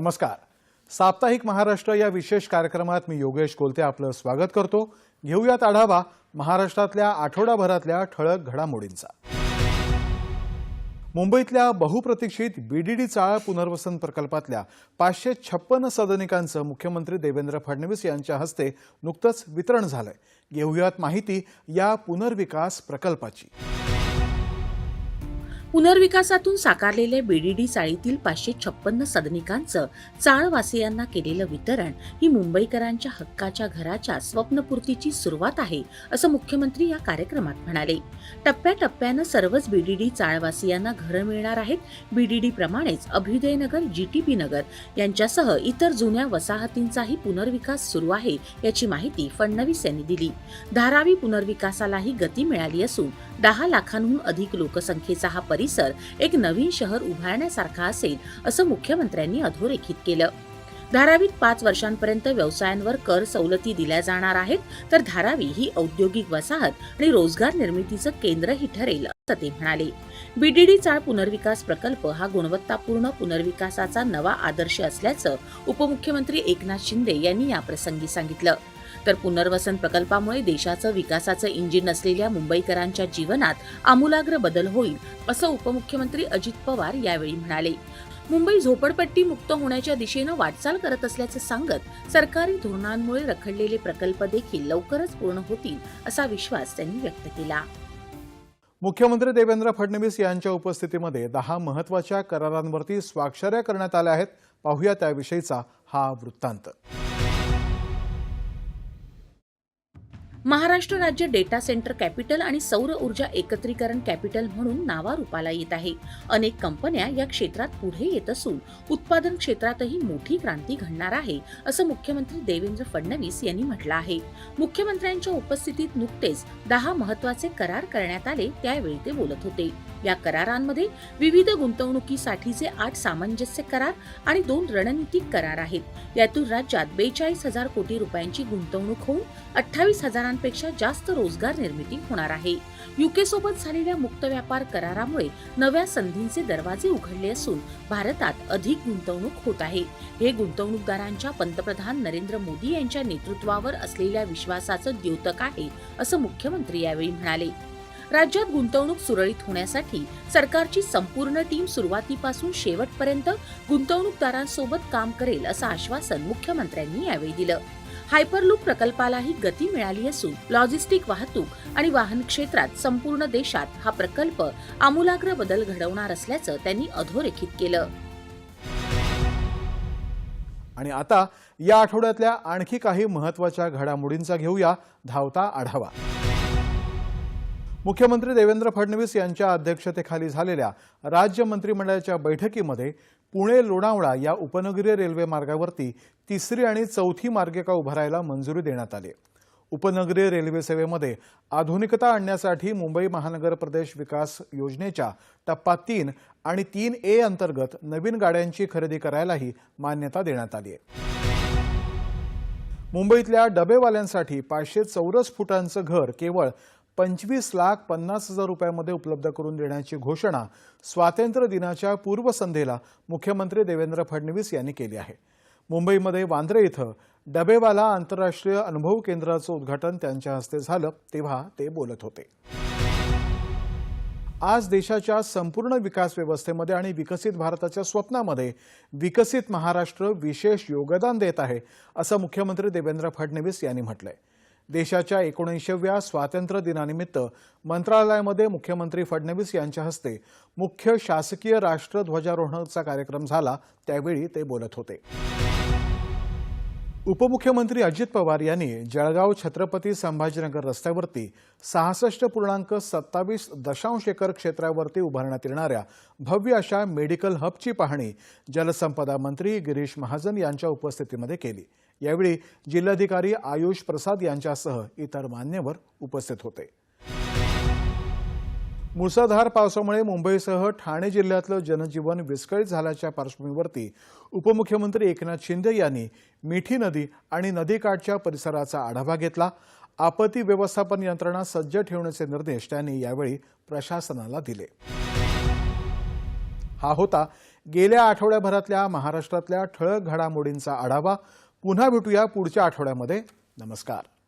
नमस्कार. साप्ताहिक महाराष्ट्र या विशेष कार्यक्रमात मी योगेश कोलते आपलं स्वागत करतो. घेऊयात आढावा महाराष्ट्रातल्या आठवडाभरातल्या ठळक घडामोडींचा. मुंबईतल्या बहुप्रतीक्षित बीडीडी चाळ पुनर्वसन प्रकल्पातल्या पाचशे छप्पन सदनिकांचं मुख्यमंत्री देवेंद्र फडणवीस यांच्या हस्ते नुकतंच वितरण झालंय. घेऊयात माहिती या पुनर्विकास प्रकल्पाची. पुनर्विकासातून साकारलेल्या बीडीडी चाळीतील पाचशे छप्पन्न सदनिकांचं चाळवासियांना केलेलं वितरण ही मुंबईकरांच्या हक्काच्या घराच्या स्वप्नपूर्तीची सुरुवात आहे असं मुख्यमंत्री या कार्यक्रमात म्हणाले. टप्प्याटप्प्यानं सर्वच बीडीडी चाळवासियांना घरं मिळणार आहेत. बीडीडी प्रमाणेच अभ्युदयनगर जीटीपी नगर यांच्यासह इतर जुन्या वसाहतींचाही पुनर्विकास सुरू आहे याची माहिती फडणवीस यांनी दिली. धारावी पुनर्विकासालाही गती मिळाली असून दहा लाखांहून अधिक लोकसंख्येचा हा परिसर एक नवीन शहर उभारण्यासारखा असेल असं मुख्यमंत्र्यांनी अधोरेखित केलं. धारावीत पाच वर्षांपर्यंत व्यवसायांवर कर सवलती दिल्या जाणार आहेत तर धारावी ही औद्योगिक वसाहत आणि रोजगार निर्मितीचं केंद्रही ठरेल असं ते म्हणाले. बीडीडी चाळ पुनर्विकास प्रकल्प हा गुणवत्तापूर्ण पुनर्विकासाचा नवा आदर्श असल्याचं उपमुख्यमंत्री एकनाथ शिंदे यांनी याप्रसंगी सांगितलं. तर पुनर्वसन प्रकल्पामुळे देशाचं विकासाचं इंजिन असलेल्या मुंबईकरांच्या जीवनात आमूलाग्र बदल होईल असं उपमुख्यमंत्री अजित पवार यावेळी म्हणाले. मुंबई झोपडपट्टी मुक्त होण्याच्या दिशेनं वाटचाल करत असल्याचं सांगत सरकारी धोरणांमुळे रखडलेले प्रकल्प देखील लवकरच पूर्ण होतील असा विश्वास त्यांनी व्यक्त केला. मुख्यमंत्री देवेंद्र फडणवीस यांच्या उपस्थितीमध्ये दहा महत्त्वाच्या करारांवरती स्वाक्षऱ्या करण्यात आल्या आहेत. पाहूया त्याविषयीचा हा वृत्तांत. महाराष्ट्र राज्य डेटा सेंटर कॅपिटल आणि सौर ऊर्जा एकत्रीकरण कॅपिटल म्हणून नावारूपाला येत आहे. अनेक कंपन्या या क्षेत्रात पुढे येत असून उत्पादन क्षेत्रातही मोठी क्रांती घडणार आहे असं मुख्यमंत्री देवेंद्र फडणवीस यांनी म्हटलं आहे. मुख्यमंत्र्यांच्या उपस्थितीत नुकतेच दहा महत्त्वाचे करार करण्यात आले त्यावेळी ते बोलत होते. या करारांमध्ये विविध गुंतवणुकीसाठीचे आठ सामंजस्य करार आणि दोन रणनीतिक करार आहेत. यातून राज्यात बेचाळीस हजार कोटी रुपयांची गुंतवणूक होऊन अठ्ठावीस हजारांपेक्षा जास्त रोजगार निर्मिती होणार आहे. युके सोबत झालेल्या मुक्त व्यापार करारामुळे नव्या संधींचे दरवाजे उघडले असून भारतात अधिक गुंतवणूक होत आहे. हे गुंतवणूकदारांच्या पंतप्रधान नरेंद्र मोदी यांच्या नेतृत्वावर असलेल्या विश्वासाचं द्योतक आहे असं मुख्यमंत्री यावेळी म्हणाले. राज्यात गुंतवणूक सुरळीत होण्यासाठी सरकारची संपूर्ण टीम सुरुवातीपासून शेवटपर्यंत गुंतवणूकदारांसोबत काम करेल असं आश्वासन मुख्यमंत्र्यांनी यावेळी दिलं. हायपरलूप प्रकल्पालाही गती मिळाली असून लॉजिस्टिक वाहतूक आणि वाहन क्षेत्रात संपूर्ण देशात हा प्रकल्प आमूलाग्र बदल घडवणार असल्याचं त्यांनी अधोरेखित केलं. आणि आता या आठवड्यातल्या आणखी काही महत्त्वाच्या घडामोडींचा घेऊया धावता आढावा. मुख्यमंत्री देवेंद्र फडणवीस यांच्या अध्यक्षतेखाली झालेल्या राज्य मंत्रिमंडळाच्या बैठकीमध्ये पुणे लोणावळा या उपनगरीय रेल्वे मार्गावरती तिसरी आणि चौथी मार्गिका उभारायला मंजुरी देण्यात आली. उपनगरीय रेल्वे सेवेमध्ये आधुनिकता आणण्यासाठी मुंबई महानगर प्रदेश विकास योजनेच्या टप्पा तीन आणि तीन ए अंतर्गत नवीन गाड्यांची खरेदी करायलाही मान्यता देण्यात आली आहे. मुंबईतल्या डबेवाल्यांसाठी पाचशे चौरस फुटांचं घर केवळ पंचवीस लाख पन्नास हजार रुपयामध्ये उपलब्ध करून देण्याची घोषणा स्वातंत्र्य दिनाच्या पूर्वसंध्येला मुख्यमंत्री देवेंद्र फडणवीस यांनी केली आहे. मुंबईमध्ये वांद्रे इथं डबेवाला आंतरराष्ट्रीय अनुभव केंद्राचं उद्घाटन त्यांच्या हस्ते झालं तेव्हा ते बोलत होते. आज देशाच्या संपूर्ण विकास व्यवस्थेमध्ये आणि विकसित भारताच्या स्वप्नामध्ये विकसित महाराष्ट्र विशेष योगदान देत आहे असं मुख्यमंत्री देवेंद्र फडणवीस यांनी म्हटलंय. देशाच्या एकोणऐंशीव्या स्वातंत्र्य दिनानिमित्त मंत्रालयामध्ये मुख्यमंत्री फडणवीस यांच्या हस्ते मुख्य शासकीय राष्ट्रध्वजारोहणाचा कार्यक्रम झाला. त्यावेळी ते बोलत होते. उपमुख्यमंत्री अजित पवार यांनी जळगाव छत्रपती संभाजीनगर रस्त्यावरती सहासष्ट पूर्णांक सत्तावीस दशांश एकर क्षेत्रावरती उभारण्यात येणाऱ्या भव्य अशा मेडिकल हबची पाहणी जलसंपदा मंत्री गिरीश महाजन यांच्या उपस्थितीमध्ये केली. यावेळी जिल्हाधिकारी आयुष प्रसाद यांच्यासह इतर मान्यवर उपस्थित होते. मुसळधार पावसामुळे मुंबईसह ठाणे जिल्ह्यातलं जनजीवन विस्कळीत झाल्याच्या पार्श्वभूमीवरती उपमुख्यमंत्री एकनाथ शिंदे यांनी मिठी नदी आणि नदीकाठच्या परिसराचा आढावा घेतला. आपत्ती व्यवस्थापन यंत्रणा सज्ज ठेवण्याचे निर्देश त्यांनी यावेळी प्रशासनाला दिले. हा होता गेल्या आठवड्याभरातल्या महाराष्ट्रातल्या ठळक घडामोडींचा आढावा. पुन्हा भेटूया पुढच्या आठवड्यामध्ये. नमस्कार.